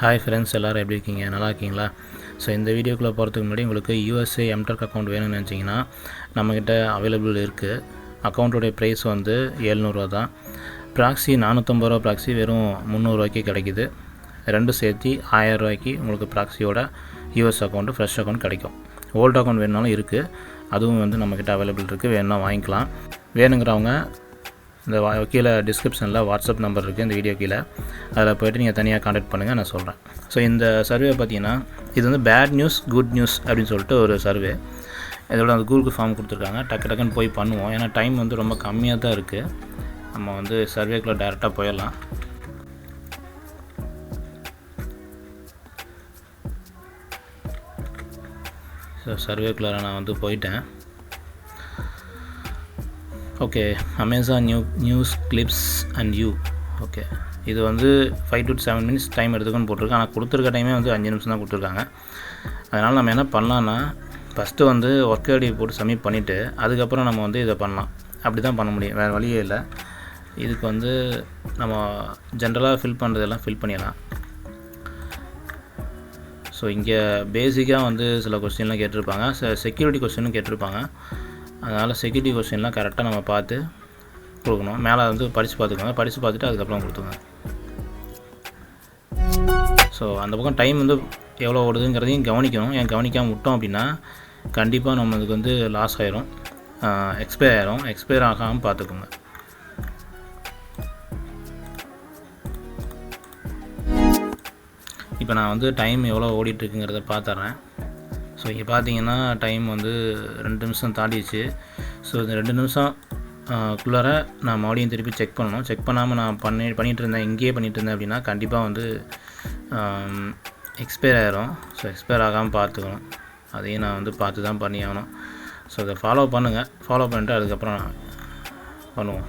Hi friends எல்லோரும் எப்படி இருக்கீங்க? நல்லா இருக்கீங்களா? ஸோ இந்த வீடியோக்குள்ளே போகிறதுக்கு முன்னாடி உங்களுக்கு யூஎஸ்ஏ எம்டெக் அக்கௌண்ட் வேணும்னு நினச்சிங்கன்னா நம்மக்கிட்ட அவைலபிள் இருக்குது அக்கௌண்ட்டோடைய ப்ரைஸ் வந்து ஏழ்நூறுவா தான். ப்ராக்ஸி நானூற்றம்பது ரூபா ப்ராக்ஸி வெறும் முந்நூறுரூவாய்க்கு கிடைக்குது. ரெண்டு சேர்த்து ஆயிரம் ரூபாய்க்கு உங்களுக்கு ப்ராக்ஸியோட யூஎஸ் அக்கௌண்ட்டு ஃப்ரெஷ் அக்கௌண்ட் கிடைக்கும். ஓல்டு அக்கௌண்ட் வேணுனாலும் இருக்குது அதுவும் வந்து நம்மக்கிட்ட அவைலபிள் இருக்குது வேணுன்னா வாங்கிக்கலாம். வேணுங்கிறவங்க இந்த கீழே டிஸ்கிரிப்ஷனில் வாட்ஸ்அப் நம்பர் இருக்குது இந்த வீடியோ கீழே. அதில் போய்ட்டு நீங்கள் தனியாக காண்டாக்ட் பண்ணுங்கள் நான் சொல்கிறேன் ஸோ இந்த சர்வே பார்த்தீங்கன்னா இது வந்து பேட் நியூஸ் குட் நியூஸ் அப்படின்னு சொல்லிட்டு ஒரு சர்வே இதோட அந்த கூகுள் ஃபார்ம் கொடுத்துருக்காங்க. டக்கு டக்குன்னு போய் பண்ணுவோம். ஏன்னா டைம் வந்து ரொம்ப கம்மியாக தான் இருக்குது நம்ம வந்து சர்வேக்குள்ளே டேரெக்டாக போயிடலாம். ஸோ சர்வேக்குள்ளே நான் வந்து போயிட்டேன். Okay Amazon new news clips and you okay இது வந்து five to seven minutes time எடுத்துக்கணும்னு போட்டிருக்கேன் ஆனால் கொடுத்துருக்க டைமே வந்து அஞ்சு நிமிஷம் தான் கொடுத்துருக்காங்க. அதனால் நம்ம என்ன பண்ணலான்னா ஃபஸ்ட்டு வந்து ஒர்க் ஐடி போட்டு சப்மிட் பண்ணிவிட்டு அதுக்கப்புறம் நம்ம வந்து இதை பண்ணலாம். அப்படி தான் பண்ண முடியும். வேறு வழியே இல்லை. இதுக்கு வந்து நம்ம ஜென்ரலாக ஃபில் பண்ணுறதெல்லாம் ஃபில் பண்ணிடலாம். ஸோ இங்கே பேசிக்காக வந்து சில கொஸ்டின்லாம் கேட்டிருப்பாங்க. செக்யூரிட்டி கொஸ்டினும் கேட்டிருப்பாங்க. அதனால் செக்யூரிட்டி கொஷின்லாம் கரெக்டாக நம்ம பார்த்து கொடுக்கணும். மேலே வந்து படித்து பார்த்துக்கோங்க. படித்து பார்த்துட்டு அதுக்கப்புறம் கொடுத்துங்க ஸோ அந்த பக்கம் டைம் வந்து எவ்வளோ ஓடுதுங்கிறதையும் கவனிக்கணும். ஏன் கவனிக்காமல் விட்டோம் அப்படின்னா கண்டிப்பாக நம்மளுக்கு வந்து லாஸ் ஆயிரும். எக்ஸ்பயர் ஆயிரும். எக்ஸ்பயர் ஆகாமல் பார்த்துக்கோங்க. இப்போ நான் வந்து டைம் எவ்வளோ ஓடிட்டுருக்குங்கிறத பார்த்துட்றேன் ஸோ இங்கே பார்த்தீங்கன்னா டைம் வந்து ரெண்டு நிமிஷம் தாண்டிடுச்சு. ஸோ இந்த ரெண்டு நிமிஷம் குள்ளார நான் மறுபடியும் திருப்பி செக் பண்ணணும். செக் பண்ணாமல் நான் பண்ணி பண்ணிகிட்டு இருந்தேன் இங்கேயே பண்ணிகிட்டு இருந்தேன் அப்படின்னா கண்டிப்பாக வந்து எக்ஸ்பயர் ஆகிரும் ஸோ எக்ஸ்பயர் ஆகாமல் பார்த்துக்கணும். அதையும் நான் வந்து பார்த்து தான் பண்ணி ஆகணும். ஸோ அதை ஃபாலோ பண்ணுங்கள் ஃபாலோ பண்ணிட்டு அதுக்கப்புறம் பண்ணுவோம்.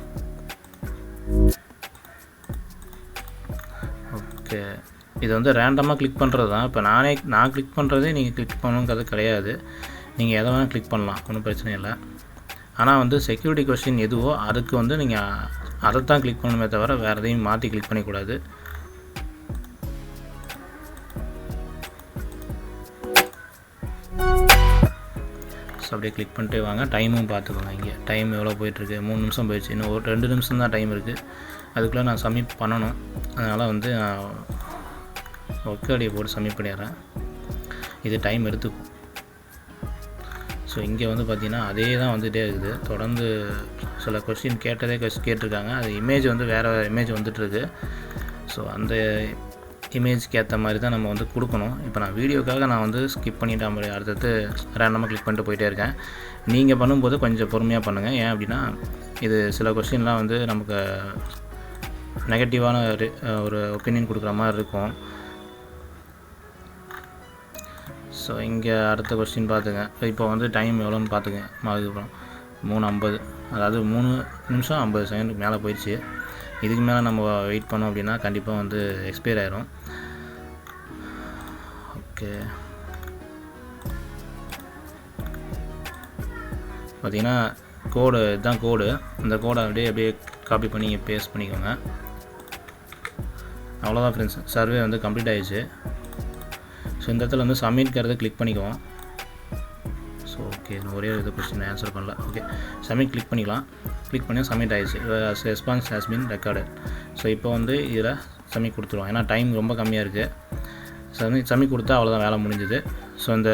ஓகே இது வந்து ரேண்டமாக கிளிக் பண்ணுறது தான். இப்போ நானே நான் கிளிக் பண்ணுறதே நீங்கள் கிளிக் பண்ணணுங்கிறது கிடையாது. நீங்கள் எதை வேணால் கிளிக் பண்ணலாம். ஒன்றும் பிரச்சனை இல்லை. ஆனால் வந்து செக்யூரிட்டி கொஸ்டின் எதுவோ அதுக்கு வந்து நீங்கள் அதை தான் கிளிக் பண்ணணுமே தவிர வேறு எதையும் மாற்றி கிளிக் பண்ணிக்கூடாது. ஸோ அப்படியே கிளிக் பண்ணிட்டே வாங்க. டைமும் பார்த்துக்கோங்க இங்கே. டைம் எவ்வளோ போயிட்டுருக்கு? மூணு நிமிஷம் போயிடுச்சு. இன்னும் ஒரு ரெண்டு நிமிஷம் தான் டைம் இருக்குது அதுக்குள்ளே நான் சப்மிட் பண்ணணும். அதனால் வந்து நான் ஒர்க் ஐடியை போட்டு சப்மிட் பண்ணிடுறேன் இது டைம் எடுத்துக்கும் ஸோ இங்கே வந்து பார்த்திங்கன்னா அதே தான் வந்துகிட்டே இருக்குது. தொடர்ந்து சில கொஸ்டின் கேட்டதே கொஸ்டின் கேட்டிருக்காங்க. அது இமேஜ் வந்து வேறு வேறு இமேஜ் வந்துட்டுருக்கு. ஸோ அந்த இமேஜ்க்கு ஏற்ற மாதிரி தான் நம்ம வந்து கொடுக்கணும். இப்போ நான் வீடியோக்காக நான் வந்து ஸ்கிப் பண்ணிட்டேன் மாதிரி அடுத்தது ரேண்டமாக கிளிக் பண்ணிட்டு போயிட்டே இருக்கேன். நீங்கள் பண்ணும்போது கொஞ்சம் பொறுமையாக பண்ணுங்கள் ஏன் அப்படின்னா இது சில கொஸ்டின்லாம் வந்து நமக்கு நெகட்டிவான ஒரு ஒப்பீனியன் கொடுக்குற மாதிரி இருக்கும். ஸோ இங்கே அடுத்த கொஸ்டின் பார்த்துங்க. இப்போ வந்து டைம் எவ்வளோன்னு பார்த்துங்க. அதுக்கப்புறம் மூணு ஐம்பது. அதாவது மூணு நிமிஷம் ஐம்பது செகண்டுக்கு மேலே போயிடுச்சு. இதுக்கு மேலே நம்ம வெயிட் பண்ணோம் அப்படின்னா கண்டிப்பாக வந்து எக்ஸ்பயர் ஆயிரும். ஓகே பார்த்தீங்கன்னா கோடு இதுதான் கோடு இந்த கோடை அப்படியே அப்படியே காப்பி பண்ணி பேஸ்ட் பண்ணிக்கோங்க. அவ்வளோதான் ஃப்ரெண்ட்ஸ் சர்வே வந்து கம்ப்ளீட் ஆகிடுச்சு ஸோ இந்த இடத்துல வந்து சப்மிட்கிறத கிளிக் பண்ணிக்குவோம். ஸோ ஓகே ஒரே இது கொஸ்டின் ஆன்சர் பண்ணல. ஓகே சப்மிட் கிளிக் பண்ணிக்கலாம். கிளிக் பண்ணி சப்மிட் ஆயிடுச்சு. Response has been recorded so இப்போ வந்து இதில் சப்மிட் கொடுத்துருவோம். ஏன்னா டைம் ரொம்ப கம்மியாக இருக்குது சப்மிட் சப்மிட் கொடுத்தா அவ்வளோதான் வேலை முடிஞ்சுது. ஸோ இந்த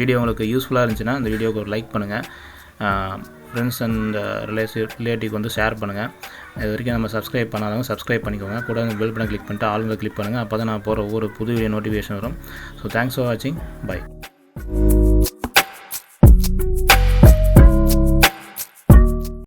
வீடியோ உங்களுக்கு யூஸ்ஃபுல்லாக இருந்துச்சுன்னா இந்த வீடியோவுக்கு ஒரு லைக் பண்ணுங்கள் uh, ஃப்ரெண்ட்ஸ் அண்ட் ரிலேட்டிவ் ரிலேட்டிவ்க்கு வந்து ஷேர் பண்ணுங்கள் இது வரைக்கும் நம்ம சப்ஸ்கிரைப் பண்ணாதவங்க சப்ஸ்கிரைப் பண்ணிக்கோங்க. கூட பெல் பட்டன் கிளிக் பண்ணிட்டு ஆளுங்க கிளிக் பண்ணுங்கள் அப்போ தான் நான் போகிற ஒவ்வொரு புது வீடியோ நோட்டிஃபிகேஷன் வரும். ஸோ தேங்க்ஸ் ஃபார் வாட்சிங் பை